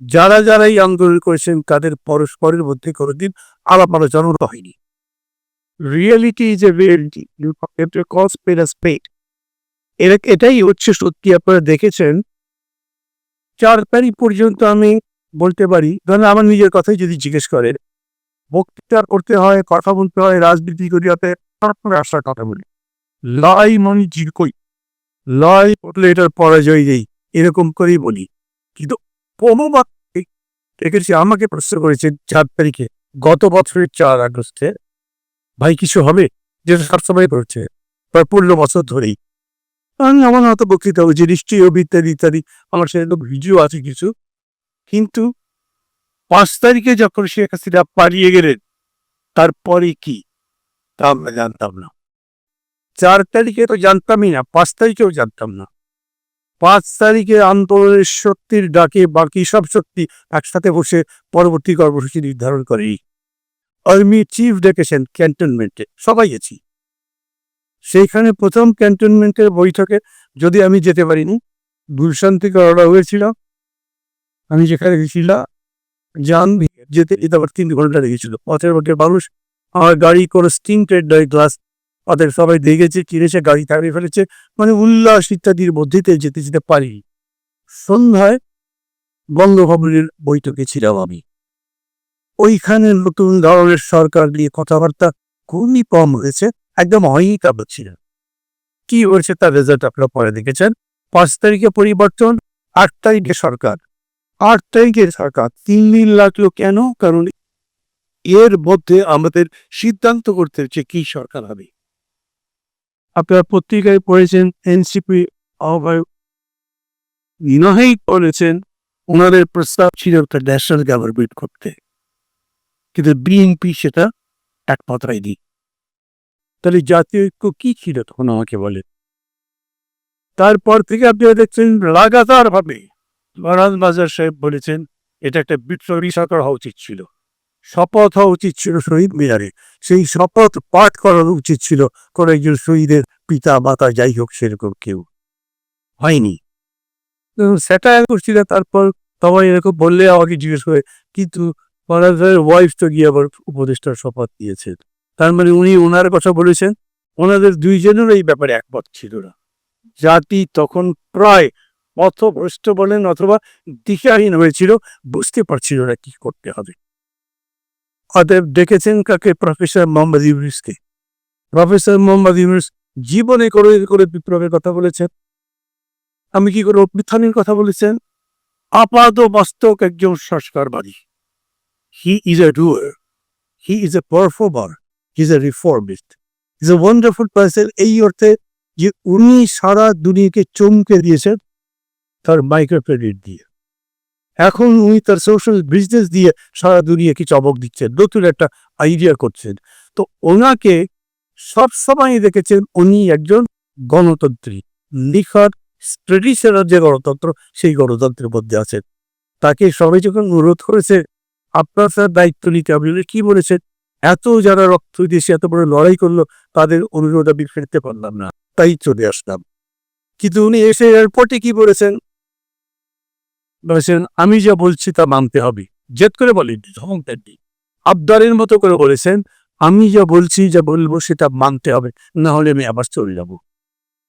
যারা যারা এই আন্দোলন করেছেন, তাদের পরস্পরের মধ্যে কোনোদিন আলাপ আলোচনা হয়নি। Reality is a reality spade এটাই হচ্ছে সত্যি। আপনারা দেখেছেন চার তারিখ পর্যন্ত আমি বলতে পারি, ধরেন আমার নিজের কথাই যদি জিজ্ঞেস করেন, বক্তৃতা করতে হয়, কথা বলতে হয়, রাজনীতি করি হতে আসার কথা বলি। লাই মানে জিরকই। লয় করলে এটার পরাজয় নেই, এরকম করেই বলি। কিন্তু কোনোবার দেখেছি আমাকে প্রশ্ন করেছে চার তারিখে, গত বছরের চার আগস্টে, ভাই কিছু হবে? যেটা সবসময় করছে প্রায় পনেরো বছর ধরেই। আমি আমার হয়তো বক্তৃতা হয়েছে নিশ্চয়ই হবে ইত্যাদি ইত্যাদি। আমার তো ভিডিও আছে কিছু। কিন্তু পাঁচ তারিখে যখন শেখ হাসিনা পালিয়ে গেলেন, তারপরে কি? তা আমরা জানতাম না। চার তারিখে তো জানতামই না, পাঁচ তারিখেও জানতাম না। পাঁচ তারিখে আন্দোলনের শক্তির ডাকে বাকি সব শক্তি একসাথে বসে পরবর্তী কর্মসূচি নির্ধারণ করে। আর্মি চিফ ডেকেছেন ক্যান্টনমেন্টে, সবাই গেছি। সেইখানে প্রথম ক্যান্টনমেন্টের বৈঠকে যদি আমি যেতে পারিনি গুলশান থেকে রওনা হয়েছিল। আমি যেখানে গেছিলাম, যান যেতে যেতে আবার তিন ঘণ্টা লেগেছিল। পথের মধ্যে মানুষ, আমার গাড়ি কোনো স্টিম ট্রেড নয় গ্লাস ওদের সবাই দেখেছে, কিনেছে, গাড়ি তাড়িয়ে ফেলেছে মানে উল্লাস ইত্যাদির মধ্যেতে যেতে যেতে পারি। সন্ধ্যায় বঙ্গভবনের বৈঠকে ছিলাম আমি। ওইখানে নতুন ধরনের সরকার নিয়ে কথাবার্তা খুবই কম হয়েছে, একদম হয়ই তা কি হয়েছে তার রেজাল্ট আপনারা পরে দেখেছেন। পাঁচ তারিখে পরিবর্তন, আট তারিখে সরকার। আট তারিখের সরকার, তিন দিন লাগল কেন? কারণ এর মধ্যে আমাদের সিদ্ধান্ত করতে হচ্ছে কি সরকার হবে। আপনারা পত্রিকায় পড়েছেন এনসিপি আহ্বায়ক বলেছেন ওনাদের প্রস্তাব ছিল একটা ন্যাশনাল গভর্নমেন্ট করতে। কিন্তু বিএনপি সেটা এক দিই তাহলে জাতীয় ঐক্য কি ছিল তখন আমাকে বলে তারপর থেকে আপনারা দেখছেন লাগাতার ভাবে মহারাজ বাজার সাহেব বলেছেন, এটা একটা বিপ্লবী সরকার হওয়া উচিত ছিল। শপথ হওয়া উচিত ছিল শহীদ মিনারে। সেই শপথ পাঠ করানো উচিত ছিল কোনো একজন শহীদের পিতা, মাতা, যাই হোক সেরকম কেউ। হয়নি। সেটা করছিল তারপর সবাই এরকম বললে আমাকে জিজ্ঞেস করে, কিন্তু ওয়াইফ তো গিয়ে আবার উপদেষ্টার শপথ দিয়েছেন তার মানে উনি ওনার কথা বলেছেন। ওনাদের দুইজনের এই ব্যাপারে একমত ছিল না। জাতি তখন প্রায় পথভ্রষ্ট বলেন অথবা দিশাহীন হয়েছিল, বুঝতে পারছিল না কি করতে হবে। অতএব ডেকেছেন কাকে? প্রফেসর মোহাম্মদ ইউনুসকে। প্রফেসর মোহাম্মদ ইউনুস জীবনে করে করে বিপ্লবের কথা বলেছেন। আমি কি করে অভ্যুত্থানের কথা বলেছেন? আপাদ মস্তক একজন সংস্কারবাদী। He is a doer he is a performer he is a reformist is a wonderful person এই অর্থে যে উনি সারা দুনিয়াকে চমকে দিয়েছেন, তার মাইক্রো ক্রেডিট দিয়ে। এখন উনি তার সোশ্যাল বিজনেস দিয়ে সারা দুনিয়া কি চমক দিচ্ছেন, নতুন একটা আইডিয়া করছেন। তো ওনাকে সব সময় দেখেছেন উনি একজন গণতন্ত্রী লিখার ট্রেডিশনাল যে গণতন্ত্র, সেই গণতন্ত্রের মধ্যে আছেন। তাকে সবাই যখন অনুরোধ করেছে, আপনার স্যার দায়িত্ব নিতে আপনি কি বলেছেন? এত যারা রক্ত দিয়েছে, এত বড় লড়াই করল, তাদের অনুরোধ আমি ফেরতে পারলাম না। তাই চলে আসলাম। কিন্তু উনি এসে এয়ারপোর্টে কি বলেছেন? আমি যা বলছি তা মানতে হবে। জেদ করে বলেন ধমক দেননি আবদারের মতো করে বলেছেন, আমি যা বলছি, যা বলব সেটা মানতে হবে, না হলে আমি আবার চলে যাব।